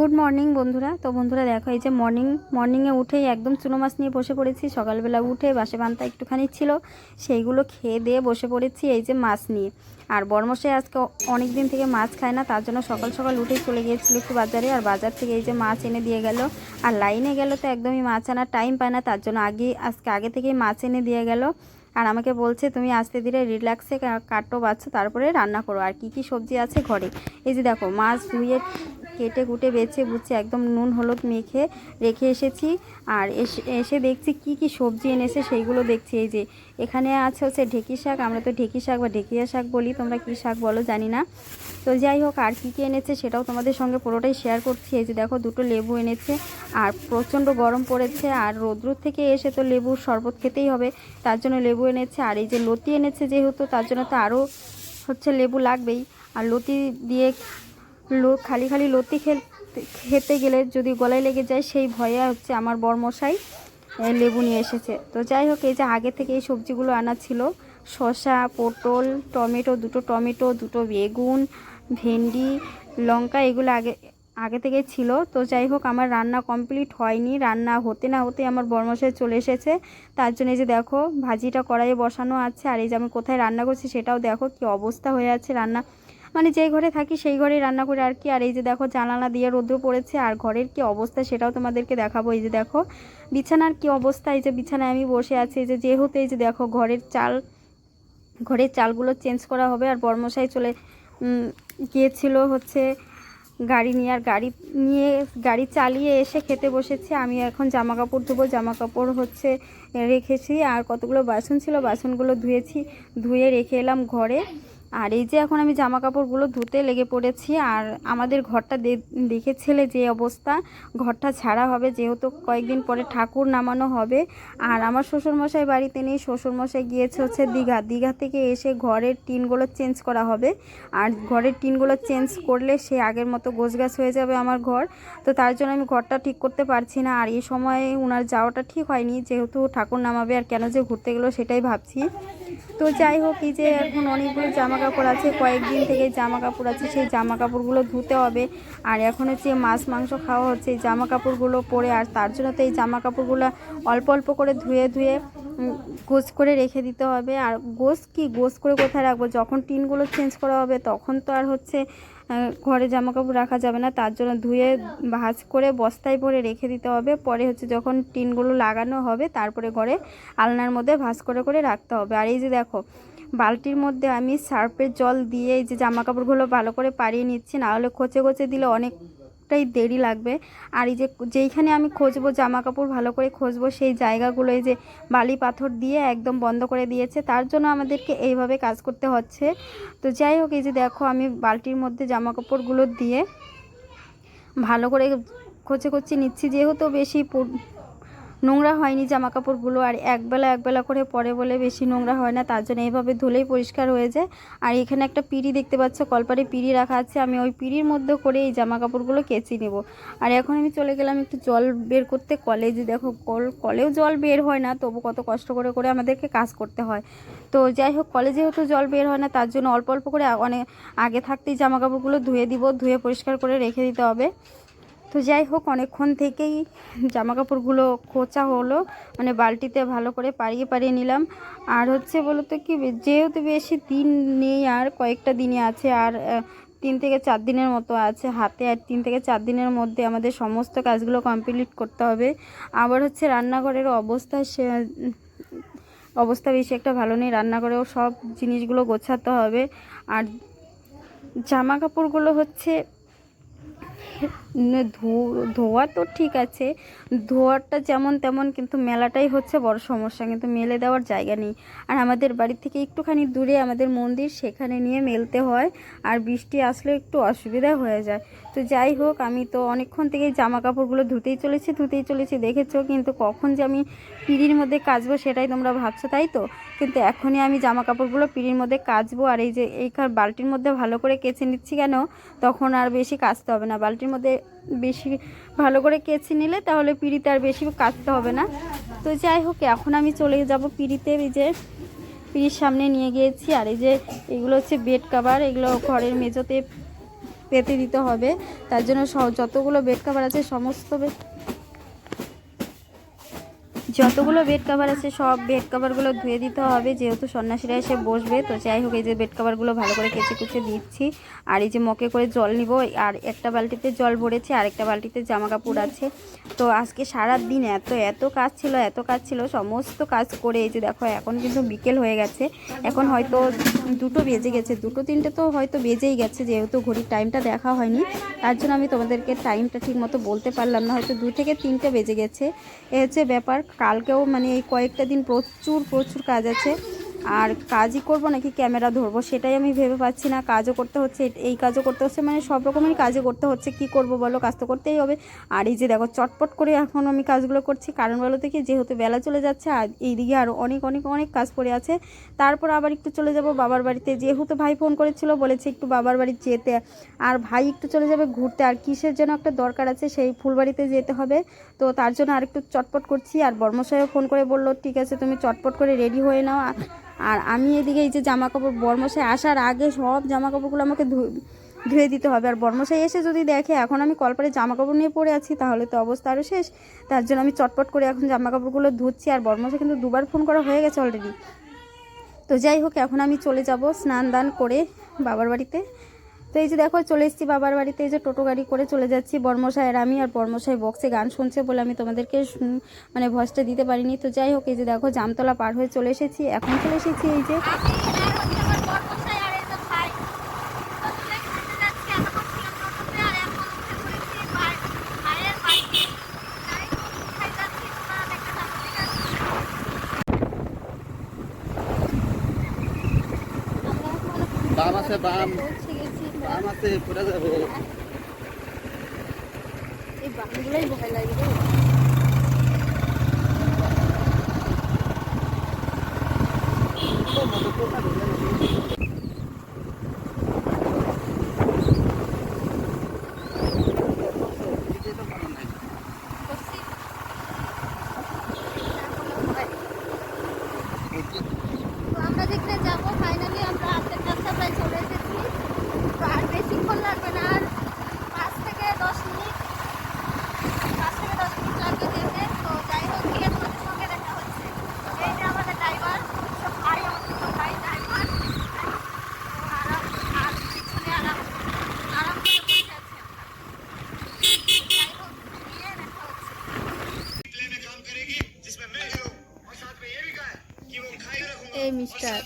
Good morning বন্ধুরা। তো বন্ধুরা, দেখো এই যে মর্নিং মর্নিংয়ে উঠেই একদম চুনো মাছ নিয়ে বসে পড়েছি। সকালবেলা উঠে বাসে পান্তা একটুখানি ছিল, সেইগুলো খেয়ে দিয়ে বসে পড়েছি এই যে মাছ নিয়ে। আর বর্মশাই আজকে অনেক দিন থেকে মাছ খায় না, তার জন্য সকাল সকাল উঠেই চলে গিয়েছিল একটু বাজারে, আর বাজার থেকে এই যে মাছ এনে দিয়ে গেল। আর লাইনে গেল তো একদমই মাছ আনার টাইম পায় না, তার জন্য আগে, আজকে আগে থেকেই মাছ এনে দিয়ে গেল। আর আমাকে বলছে, তুমি আস্তে ধীরে রিল্যাক্সে কাটো বাচ্চা, তারপরে রান্না করো। আর কি কি সবজি আছে ঘরে? এই যে দেখো, মাছ ধুয়ে কেটে কুটে বেছে বুঝছে একদম নুন, হলুদ মেখে রেখে এসেছি। আর এসে দেখছি কি কি সবজি এনেছে, সেইগুলো দেখছি। এই যে এখানে আছে হচ্ছে ঢেকি শাক। আমরা তো ঢেকি শাক বা ঢেকিয়া শাক বলি, তোমরা কি শাক বলো জানি না। তো যাই হোক, আর কী কী এনেছে সেটাও তোমাদের সঙ্গে পুরোটাই শেয়ার করছি। এই যে দেখো দুটো লেবু এনেছে, আর প্রচণ্ড গরম পড়েছে, আর রোদ্রুর থেকে এসে তো লেবুর শরবত খেতেই হবে, তার জন্য লেবু এনেছে। আর এই যে লতি এনেছে যেহেতু, তার জন্য তো আরও হচ্ছে লেবু লাগবেই। আর লতি দিয়ে লো খালি খালি লতি খেতে খেতে গেলে যদি গলায় লেগে যায়, সেই ভয়ে হচ্ছে আমার বরমশাই লেবু নিয়ে এসেছে। তো যাই হোক, এই যে আগে থেকে এই সবজিগুলো আনা ছিল, শসা, পটল, টমেটো, দুটো টমেটো, দুটো বেগুন, ভেন্ডি, লঙ্কা, এগুলো আগে আগে থেকে ছিল। তো যাই হোক, আমার রান্না কমপ্লিট হয়নি। রান্না হতে না হতে আমার বর্মশাই চলে এসেছে। তার জন্য এই যে দেখো, ভাজিটা কড়াইয়ে বসানো আছে। আর এই যে আমি কোথায় রান্না করছি সেটাও দেখো কি অবস্থা হয়ে আছে রান্না। মানে যেই ঘরে থাকি সেই ঘরেই রান্না করে আর কি। আর এই যে দেখো জানালা দিয়ে রৌদ্র পড়েছে আর ঘরের কি অবস্থা সেটাও তোমাদেরকে দেখাবো। এই যে দেখো বিছানার কি অবস্থা, এই যে বিছানায় আমি বসে আছি। এই যে যেহেতু এই যে দেখো ঘরের চাল, ঘরের চালগুলো চেঞ্জ করা হবে আর বর্মশাই চলে গিয়েছিল হচ্ছে গাড়ি নিয়ে। আর গাড়ি নিয়ে, গাড়ি চালিয়ে এসে খেতে বসেছে। আমি এখন জামা কাপড় ধুবো। জামা কাপড় হচ্ছে রেখেছি। আর কতগুলো বাসন ছিল, বাসনগুলো ধুয়েছি। ধুয়ে রেখে এলাম ঘরে। আর এই যে এখন আমি জামা কাপড়গুলো ধুতে লেগে পড়েছি, আর আমাদের ঘরটা দেখেছিলে যে অবস্থা। ঘরটা ছাড়া হবে, যেহেতু কয়েকদিন পরে ঠাকুর নামানো হবে। আর আমার শ্বশুরমশাই বাড়িতে নেই, শ্বশুরমশাই গিয়েছে হচ্ছে দীঘা। দীঘা থেকে এসে ঘরের টিনগুলো চেঞ্জ করা হবে। আর ঘরের টিনগুলো চেঞ্জ করলে সে আগের মতো গোছগাছ হয়ে যাবে আমার ঘর। তো তার জন্য আমি ঘরটা ঠিক করতে পারছি না। আর এই সময়ে ওনার যাওয়াটা ঠিক হয়নি, যেহেতু ঠাকুর নামাবে আর কেন যে ঘুরতে গেলো সেটাই ভাবছি। তো যাই হোক, এই যে এখন অনেকগুলো জামা কাপড় আছে, কয়েকদিন থেকে জামা কাপড় আছে, সেই জামা কাপড়গুলো ধুতে হবে। আর এখন হচ্ছে মাছ, মাংস খাওয়া হচ্ছে, এই জামা কাপড়গুলো পরে আর তার জন্য তো এই জামা কাপড়গুলো অল্প অল্প করে ধুয়ে ধুয়ে গোছ করে রেখে দিতে হবে। আর গোছ কি? গোস করে কোথায় রাখব? যখন টিনগুলো চেঞ্জ করা হবে, তখন তো আর হচ্ছে ঘরে জামা কাপড় রাখা যাবে না। তার জন্য ধুয়ে, ভাঁজ করে বস্তায় ভরে রেখে দিতে হবে। পরে হচ্ছে যখন টিনগুলো লাগানো হবে, তারপরে ঘরে আলনার মধ্যে ভাঁজ করে করে রাখতে হবে। আর এই যে দেখো বালতির মধ্যে আমি সার্ফের জল দিয়ে এই যে জামা কাপড়গুলো ভালো করে পাড়িয়ে নিচ্ছি না হলে খোঁচে খোঁচে দিলে অনেক অনেকটাই দেরি লাগবে। আর এই যে যেইখানে আমি খুঁজবো জামা কাপড় ভালো করে খুঁজবো সেই জায়গাগুলো এই যে বালি পাথর দিয়ে একদম বন্ধ করে দিয়েছে, তার জন্য আমাদেরকে এইভাবে কাজ করতে হচ্ছে। তো যাই হোক, এই যে দেখো, আমি বালতির মধ্যে জামা কাপড়গুলো দিয়ে ভালো করে খোঁচে খোঁচে নিচ্ছি, যেহেতু বেশি নোংরা হয়নি জামা কাপড়গুলো আর একবেলা একবেলা করে পরে বলে বেশি নোংরা হয় না, তার জন্য এইভাবে ধুলেই পরিষ্কার হয়ে যায়। আর এখানে একটা পিড়ি দেখতে পাচ্ছ কলপারে পিড়ি রাখা আছে, আমি ওই পিড়ির মধ্যে করে এই জামা কাপড়গুলো কেচে নেব। আর এখন আমি চলে গেলাম একটু জল বের করতে, কলেজে দেখো কল, কলেও জল বের হয় না, তবু কত কষ্ট করে করে আমাদেরকে কাজ করতে হয়। তো যাই হোক, কলেজে যেহেতু জল বের হয় না, তার জন্য অল্প অল্প করে অনেক আগে থাকতেই জামা কাপড়গুলো ধুয়ে দিব, ধুয়ে পরিষ্কার করে রেখে দিতে হবে। তো যাই হোক, অনেকক্ষণ থেকেই জামা কাপড়গুলো খোঁচা হলো। মানে বালতিতে ভালো করে পাড়িয়ে পাড়িয়ে নিলাম। আর হচ্ছে বলতো কি, যেহেতু বেশি দিন নেই, আর কয়েকটা দিনই আছে, আর তিন থেকে চার দিনের মতো আছে হাতে, আর তিন থেকে চার দিনের মধ্যে আমাদের সমস্ত কাজগুলো কমপ্লিট করতে হবে। আবার হচ্ছে রান্নাঘরের অবস্থা সে, অবস্থা বেশি একটা ভালো নেই, রান্নাঘরেও সব জিনিসগুলো গোছাতে হবে। আর জামা কাপড়গুলো হচ্ছে ধোয়া তো ঠিক আছে। ধোয়াটা যেমন তেমন কিন্তু মেলাটাই হচ্ছে বড় সমস্যা, কিন্তু মেলে দেওয়ার জায়গা নেই। আর আমাদের বাড়ি থেকে একটুখানি দূরে আমাদের মন্দির, সেখানে নিয়ে মেলতে হয়। আর বৃষ্টি আসলে একটু অসুবিধা হয়ে যায়। তো যাই হোক, আমি তো অনেকক্ষণ থেকে জামা কাপড়গুলো ধুতেই চলেছি ধুতেই চলেছি, দেখেছ? কিন্তু কখন যে আমি পিড়ির মধ্যে কাচবো সেটাই তোমরা ভাবছ, তাই তো? কিন্তু এখনই আমি জামা কাপড়গুলো পিড়ির মধ্যে কাচবো, আর এই যে এইখান বালতির মধ্যে ভালো করে কেচে নিচ্ছি কেন? তখন আর বেশি কাচতে হবে না। বালতির মধ্যে বেশি ভালো করে কেচে নিলে তাহলে পিড়িতে আর বেশি কাটতে হবে না। তো যাই হোক, এখন আমি চলে যাব পিড়িতে। এই যে পিড়ির সামনে নিয়ে গিয়েছি। আর এই যে এগুলো হচ্ছে বেড কাভার, এগুলো ঘরের মেঝোতে পেতে দিতে হবে। তার জন্য যতগুলো বেড কাভার আছে, সমস্ত যতগুলো বেড কাভার আছে, সব বেড কাভারগুলো ধুয়ে দিতে হবে। যেহেতু সন্ন্যাসীরা এসে বসবে, তো যাই হোক, এই যে বেড কাভারগুলো ভালো করে কেচে কুচে দিচ্ছি। আর এই যে মকে করে জল নিব, আর একটা বালতিতে জল ভরেছে, আর একটা বালতিতে জামা কাপড় আছে। তো আজকে সারা দিন এত এত কাজ ছিল, এত কাজ ছিল, সমস্ত কাজ করে এই যে দেখো, এখন কিন্তু বিকেল হয়ে গেছে। এখন হয়তো দুটো বেজে গেছে, দুটো তিনটে তো হয়তো বেজেই গেছে, যেহেতু ঘড়ির টাইমটা দেখা হয়নি। তার জন্য আমি তোমাদেরকে টাইমটা ঠিক মতো বলতে পারলাম না, হয়তো দু থেকে তিনটে বেজে গেছে। এ হচ্ছে ব্যাপার কালকেও মানে এই কয়েকটা দিন প্রচুর প্রচুর কাজ আছে। আর কাজই করব নাকি ক্যামেরা ধরবো, সেটাই আমি ভেবে পাচ্ছি না। কাজও করতে হচ্ছে, এই কাজও করতে হচ্ছে মানে সব রকমেরই কাজও করতে হচ্ছে। কি করব বলো? কাজ তো করতেই হবে। আর এই যে দেখো, চটপট করে এখন আমি কাজগুলো করছি। কারণ বলো থেকে যেহেতু বেলা চলে যাচ্ছে, আর এইদিকে আরও অনেক অনেক অনেক কাজ পড়ে আছে। তারপর আবার একটু চলে যাব বাবার বাড়িতে। যেহেতু ভাই ফোন করেছিল, বলেছে একটু বাবার বাড়ি যেতে। আর ভাই একটু চলে যাবে ঘুরতে। আর কিসের জন্য একটা দরকার আছে, সেই ফুলবাড়িতে যেতে হবে। তো তার জন্য আর একটু চটপট করছি। আর বর্মশাইও ফোন করে বলল, ঠিক আছে, তুমি চটপট করে রেডি হয়ে নাও। আর- আমি এদিকে এই যে জামা কাপড় বর্মশাই আসার আগে সব জামা কাপড়গুলো আমাকে ধুয়ে দিতে হবে। আর বর্মশাই এসে যদি দেখে এখন আমি কলপারে জামা কাপড় নিয়ে পড়ে আছি, তাহলে তো অবস্থা আরও শেষ। তার জন্য আমি চটপট করে এখন জামা কাপড়গুলো ধুচ্ছি। আর বর্মশাই কিন্তু দুবার ফোন করা হয়ে গেছে অলরেডি তো যাই হোক, এখন আমি চলে যাব স্নান দান করে বাবার বাড়িতে। তো এই যে দেখো, চলে এসেছি বাবার বাড়িতে। এই যে টোটো গাড়ি করে চলে যাচ্ছি বর্মশাইয়ের আমি, আর বর্মশাই বক্সে গান শুনছে বলে আমি তোমাদেরকে মানে ভয়েসটা দিতে পারিনি। তো যাই হোক, এই যে দেখো, জামতলা পার হয়ে চলে এসেছি। এখন চলে এসেছি এই যে বাম আছে, বাম। বাম পুরা যাবে। এই বানগুলোই ভয় লাগে। এই মিস্টার।